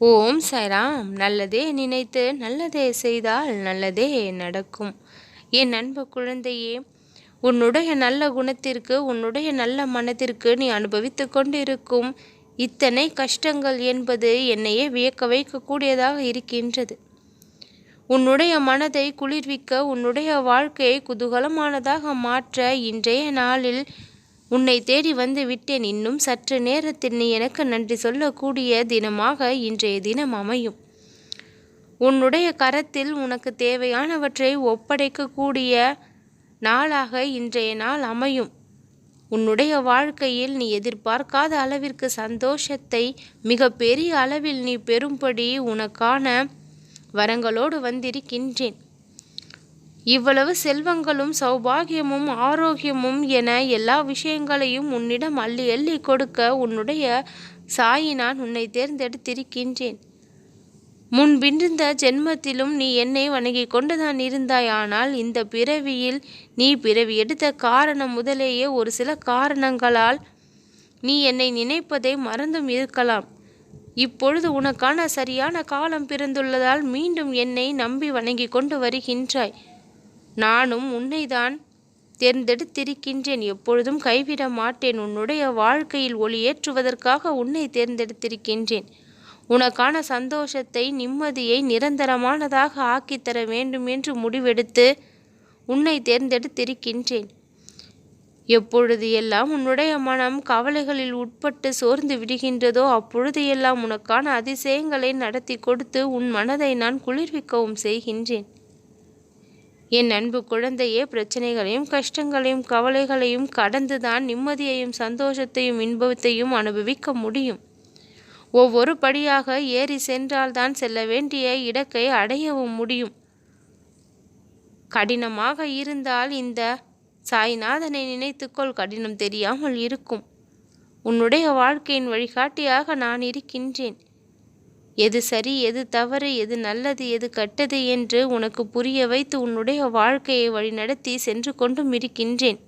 ஓம் சைராம் நல்லதே நினைத்து நல்லதே செய்தால் நல்லதே நடக்கும். என் அன்பு குழந்தையே உன்னுடைய நல்ல குணத்திற்கு உன்னுடைய நல்ல மனத்திற்கு நீ அனுபவித்து கொண்டிருக்கும் இத்தனை கஷ்டங்கள் என்பது என்னையே வியக்க வைக்கக்கூடியதாக இருக்கின்றது. உன்னுடைய மனதை குளிர்விக்க உன்னுடைய வாழ்க்கையை குதூகலமானதாக மாற்ற இன்றைய நாளில் உன்னை தேடி வந்து விட்டேன் இன்னும் சற்று நேரத்தில் நீ எனக்கு நன்றி சொல்லக்கூடிய தினமாக இன்றைய தினம் அமையும். உன்னுடைய கரத்தில் உனக்கு தேவையானவற்றை ஒப்படைக்கக்கூடிய நாளாக இன்றைய நாள் அமையும். உன்னுடைய வாழ்க்கையில் நீ எதிர்பார்க்காத அளவிற்கு சந்தோஷத்தை மிக பெரிய அளவில் நீ பெறும்படி உனக்கான வரங்களோடு வந்திருக்கின்றேன். இவ்வளவு செல்வங்களும் சௌபாகியமும் ஆரோக்கியமும் என எல்லா விஷயங்களையும் உன்னிடம் அள்ளி அள்ளி கொடுக்க உன்னுடைய சாயி நான் உன்னை தேர்ந்தெடுத்திருக்கின்றேன். முன்பின்றிருந்த ஜென்மத்திலும் நீ என்னை வணங்கி கொண்டுதான் இருந்தாய். ஆனால் இந்த பிறவியில் நீ பிறவி எடுத்த காரணம் முதலேயே ஒரு சில காரணங்களால் நீ என்னை நினைப்பதை மறந்தும் இருக்கலாம். இப்பொழுது உனக்கான சரியான காலம் பிறந்துள்ளதால் மீண்டும் என்னை நம்பி வணங்கி கொண்டு வருகின்றாய். நானும் உன்னைதான் தேர்ந்தெடுத்திருக்கின்றேன். எப்பொழுதும் கைவிட மாட்டேன். உன்னுடைய வாழ்க்கையில் ஒளியேற்றுவதற்காக உன்னை தேர்ந்தெடுத்திருக்கின்றேன். உனக்கான சந்தோஷத்தை நிம்மதியை நிரந்தரமானதாக ஆக்கித்தர வேண்டும் என்று முடிவெடுத்து உன்னை தேர்ந்தெடுத்திருக்கின்றேன். எப்பொழுது எல்லாம் உன்னுடைய மனம் கவலைகளில் உட்பட்டு சோர்ந்து விடுகின்றதோ அப்பொழுது எல்லாம் உனக்கான அதிசயங்களை நடத்தி கொடுத்து உன் மனதை நான் குளிர்விக்கவும் செய்கின்றேன். என் அன்பு குழந்தையே பிரச்சனைகளையும் கஷ்டங்களையும் கவலைகளையும் கடந்துதான் நிம்மதியையும் சந்தோஷத்தையும் இன்பத்தையும் அனுபவிக்க முடியும். ஒவ்வொரு படியாக ஏறி சென்றால்தான் செல்ல வேண்டிய இடக்கை அடையவும் முடியும். கடினமாக இருந்தால் இந்த சாய்நாதனை நினைத்துக்கொள் கடினம் தெரியாமல் இருக்கும். உன்னுடைய வாழ்க்கையின் வழிகாட்டியாக நான் இருக்கின்றேன். எது சரி எது தவறு எது நல்லது எது கெட்டது என்று உனக்கு புரிய வைத்து உன்னுடைய வாழ்க்கையை வழிநடத்தி சென்று கொண்டும் இருக்கின்றேன்.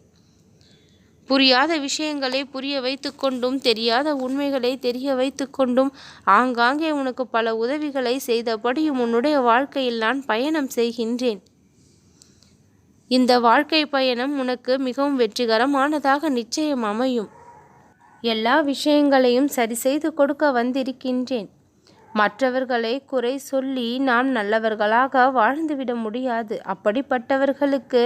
புரியாத விஷயங்களை புரிய வைத்து கொண்டும் தெரியாத உண்மைகளை தெரிய வைத்து கொண்டும் ஆங்காங்கே உனக்கு பல உதவிகளை செய்தபடியும் உன்னுடைய வாழ்க்கையில் நான் பயணம் செய்கின்றேன். இந்த வாழ்க்கை பயணம் உனக்கு மிகவும் வெற்றிகரமானதாக நிச்சயம் அமையும். எல்லா விஷயங்களையும் சரி செய்து கொடுக்க வந்திருக்கின்றேன். மற்றவர்களை குறை சொல்லி நாம் நல்லவர்களாக வாழ்ந்துவிட முடியாது. அப்படிப்பட்டவர்களுக்கு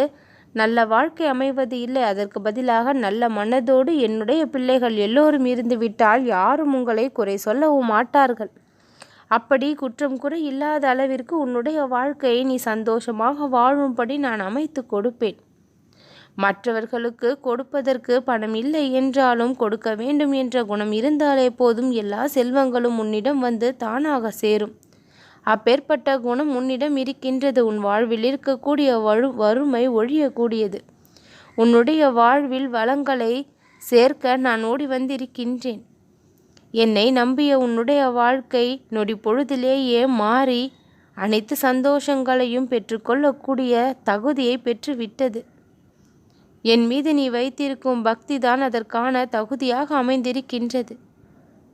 நல்ல வாழ்க்கை அமைவது இல்லை. அதற்கு பதிலாக நல்ல மனதோடு என்னுடைய பிள்ளைகள் எல்லோரும் இருந்து விட்டால் யாரும் உங்களை குறை சொல்லவும் மாட்டார்கள். அப்படி குற்றம் குறை இல்லாத அளவிற்கு உன்னுடைய வாழ்க்கையை நீ சந்தோஷமாக வாழும்படி நான் அமைத்து கொடுப்பேன். மற்றவர்களுக்கு கொடுப்பதற்கு பணம் இல்லை என்றாலும் கொடுக்க வேண்டும் என்ற குணம் இருந்தாலே போதும். எல்லா செல்வங்களும் உன்னிடம் வந்து தானாக சேரும். அப்பேற்பட்ட குணம் உன்னிடம் இருக்கின்றது. உன் வாழ்வில் இருக்கக்கூடிய வலு வறுமை ஒழியக்கூடியது. உன்னுடைய வாழ்வில் வளங்களை சேர்க்க நான் ஓடி வந்திருக்கின்றேன். என்னை நம்பிய உன்னுடைய வாழ்க்கை நொடி பொழுதிலேயே மாறி அனைத்து சந்தோஷங்களையும் பெற்றுக்கொள்ளக்கூடிய தகுதியை பெற்றுவிட்டது. என் மீது நீ வைத்திருக்கும் பக்தி தான் அதற்கான தகுதியாக அமைந்திருக்கின்றது.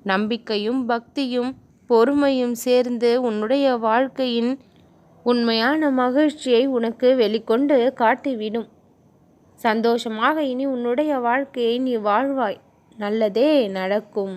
நம்பிக்கையும் பக்தியும் பொறுமையும் சேர்ந்து உன்னுடைய வாழ்க்கையின் உண்மையான மகிழ்ச்சியை உனக்கு வெளிக்கொண்டு காட்டிவிடும். சந்தோஷமாக இனி உன்னுடைய வாழ்க்கையை நீ வாழ்வாய். நல்லதே நடக்கும்.